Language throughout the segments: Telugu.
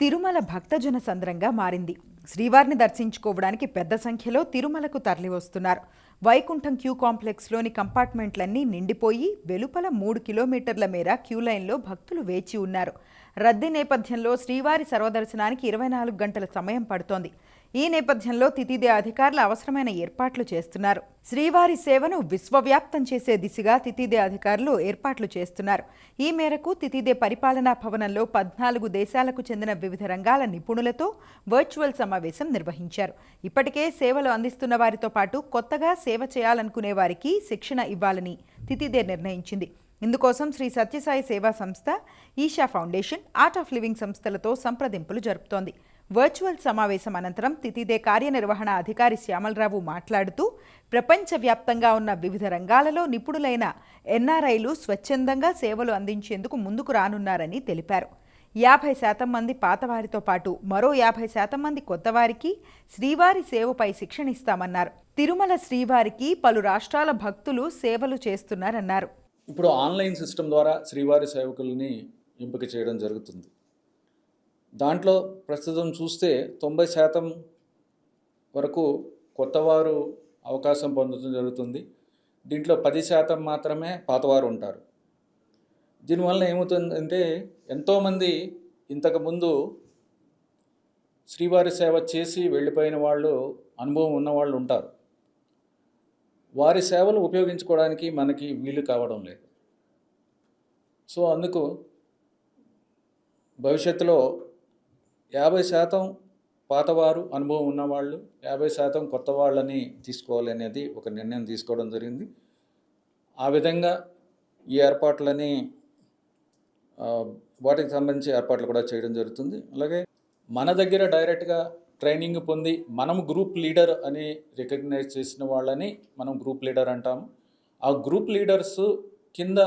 తిరుమల భక్తజన సంద్రంగా మారింది. శ్రీవారిని దర్శించుకోవడానికి పెద్ద సంఖ్యలో తిరుమలకు తరలివస్తున్నారు. వైకుంఠం క్యూ కాంప్లెక్స్లోని కంపార్ట్మెంట్లన్నీ నిండిపోయి వెలుపల మూడు కిలోమీటర్ల మేర క్యూ లైన్లో భక్తులు వేచి ఉన్నారు. రద్దీ నేపథ్యంలో శ్రీవారి సర్వదర్శనానికి ఇరవై నాలుగు గంటల సమయం పడుతోంది. ఈ నేపథ్యంలో తితిదే అధికారులు అవసరమైన ఏర్పాట్లు చేస్తున్నారు. శ్రీవారి సేవను విశ్వవ్యాప్తం చేసే దిశగా తితిదే అధికారులు ఏర్పాట్లు చేస్తున్నారు. ఈ మేరకు తితిదే పరిపాలనా భవనంలో పద్నాలుగు దేశాలకు చెందిన వివిధ రంగాల నిపుణులతో వర్చువల్ సమావేశం నిర్వహించారు. ఇప్పటికే సేవలు అందిస్తున్న వారితో పాటు కొత్తగా సేవ చేయాలనుకునే వారికి శిక్షణ ఇవ్వాలని తితిదే నిర్ణయించింది. ఇందుకోసం శ్రీ సత్యసాయి సేవా సంస్థ Isha foundation art of living సంస్థలతో సంప్రదింపులు జరుపుతోంది. వర్చువల్ సమావేశం అనంతరం తితిదే కార్యనిర్వహణ అధికారి శ్యామలరావు మాట్లాడుతూ ప్రపంచవ్యాప్తంగా ఉన్న వివిధ రంగాలలో నిపుణులైన ఎన్ఆర్ఐలు స్వచ్ఛందంగా సేవలు అందించేందుకు ముందుకు రానున్నారని తెలిపారు. యాభై శాతం మంది పాతవారితో పాటు మరో యాభై శాతం మంది కొత్తవారికి శ్రీవారి సేవపై శిక్షణ ఇస్తామన్నారు. తిరుమల శ్రీవారికి పలు రాష్ట్రాల భక్తులు సేవలు చేస్తున్నారన్నారు. ఇప్పుడు ఆన్లైన్ సిస్టమ్ ద్వారా శ్రీవారి సేవకుల్ని ఎంపిక చేయడం జరుగుతుంది. దాంట్లో ప్రస్తుతం చూస్తే తొంభై శాతం వరకు కొత్తవారు అవకాశం పొందడం జరుగుతుంది. దీంట్లో పది శాతం మాత్రమే పాతవారు ఉంటారు. దీనివల్ల ఏమవుతుందంటే ఎంతోమంది ఇంతకుముందు శ్రీవారి సేవ చేసి వెళ్ళిపోయిన వాళ్ళు అనుభవం ఉన్న వాళ్ళు ఉంటారు. వారి సేవలు ఉపయోగించుకోవడానికి మనకి వీలు కావడం లేదు. సో అందుకు భవిష్యత్తులో యాభై శాతం పాతవారు అనుభవం ఉన్నవాళ్ళు యాభై శాతం కొత్త వాళ్ళని తీసుకోవాలి అనేది ఒక నిర్ణయం తీసుకోవడం జరిగింది. ఆ విధంగా ఈ ఏర్పాట్లని వాటికి సంబంధించి ఏర్పాట్లు కూడా చేయడం జరుగుతుంది. అలాగే మన దగ్గర డైరెక్ట్గా ట్రైనింగ్ పొంది మనం గ్రూప్ లీడర్ అని రికగ్నైజ్ చేసిన వాళ్ళని మనం గ్రూప్ లీడర్ అంటాము. ఆ గ్రూప్ లీడర్స్ కింద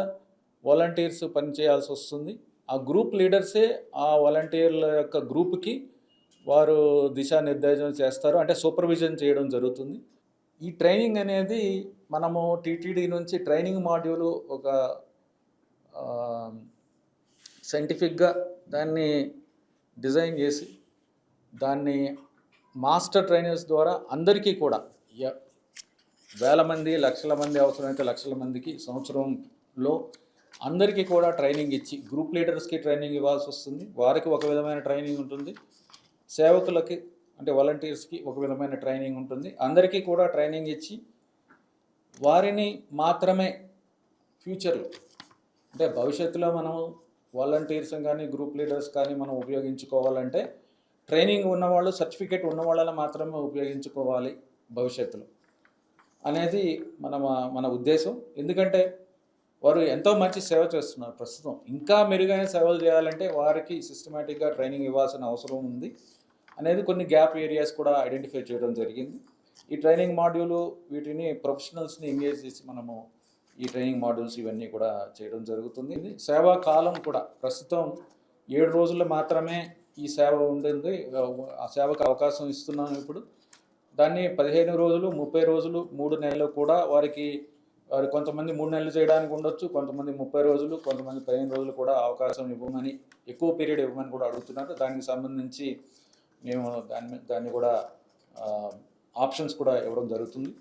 వాలంటీర్స్ పనిచేయాల్సి వస్తుంది. ఆ గ్రూప్ లీడర్సే ఆ వాలంటీర్ల యొక్క గ్రూప్కి వారు దిశానిర్దేశం చేస్తారు. అంటే సూపర్విజన్ చేయడం జరుగుతుంది. ఈ ట్రైనింగ్ అనేది మనము టీటీడీ నుంచి ట్రైనింగ్ మాడ్యూల్ ఒక సైంటిఫిక్గా దాన్ని డిజైన్ చేసి దాన్ని మాస్టర్ ట్రైనర్స్ ద్వారా అందరికీ కూడా వేల మంది లక్షల మంది అవసరమైతే లక్షల మందికి సంవత్సరంలో అందరికీ కూడా ట్రైనింగ్ ఇచ్చి గ్రూప్ లీడర్స్కి ట్రైనింగ్ ఇవ్వాల్సి వస్తుంది. వారికి ఒక విధమైన ట్రైనింగ్ ఉంటుంది. సేవకులకి అంటే వాలంటీర్స్కి ఒక విధమైన ట్రైనింగ్ ఉంటుంది. అందరికీ కూడా ట్రైనింగ్ ఇచ్చి వారిని మాత్రమే ఫ్యూచర్లో అంటే భవిష్యత్తులో మనం వాలంటీర్స్ కానీ గ్రూప్ లీడర్స్ కానీ మనం ఉపయోగించుకోవాలంటే ట్రైనింగ్ ఉన్నవాళ్ళు సర్టిఫికేట్ ఉన్నవాళ్ళని మాత్రమే ఉపయోగించుకోవాలి భవిష్యత్తులో. అనేది మన మన ఉద్దేశం. ఎందుకంటే వారు ఎంతో మంచి సేవ చేస్తున్నారు ప్రస్తుతం. ఇంకా మెరుగైన సేవలు చేయాలంటే వారికి సిస్టమేటిక్గా ట్రైనింగ్ ఇవ్వాల్సిన అవసరం ఉంది. అనేది కొన్ని గ్యాప్ ఏరియాస్ కూడా ఐడెంటిఫై చేయడం జరిగింది. ఈ ట్రైనింగ్ మాడ్యూలు వీటిని ప్రొఫెషనల్స్ని ఎంగేజ్ చేసి మనము ఈ ట్రైనింగ్ మాడ్యూల్స్ ఇవన్నీ కూడా చేయడం జరుగుతుంది. సేవా కాలం కూడా ప్రస్తుతం ఏడు రోజులు మాత్రమే ఈ సేవ ఉండింది. ఆ సేవకు అవకాశం ఇస్తున్నాం ఇప్పుడు. దాన్ని పదిహేను రోజులు ముప్పై రోజులు మూడు నెలలు కూడా వారికి కొంతమంది మూడు నెలలు చేయడానికి ఉండొచ్చు కొంతమంది ముప్పై రోజులు కొంతమంది పదిహేను రోజులు కూడా అవకాశం ఇవ్వమని ఎక్కువ పీరియడ్ ఇవ్వమని కూడా అడుగుతున్నారు. దానికి సంబంధించి మేము దాన్ని దాన్ని కూడా ఆప్షన్స్ కూడా ఇవ్వడం జరుగుతుంది.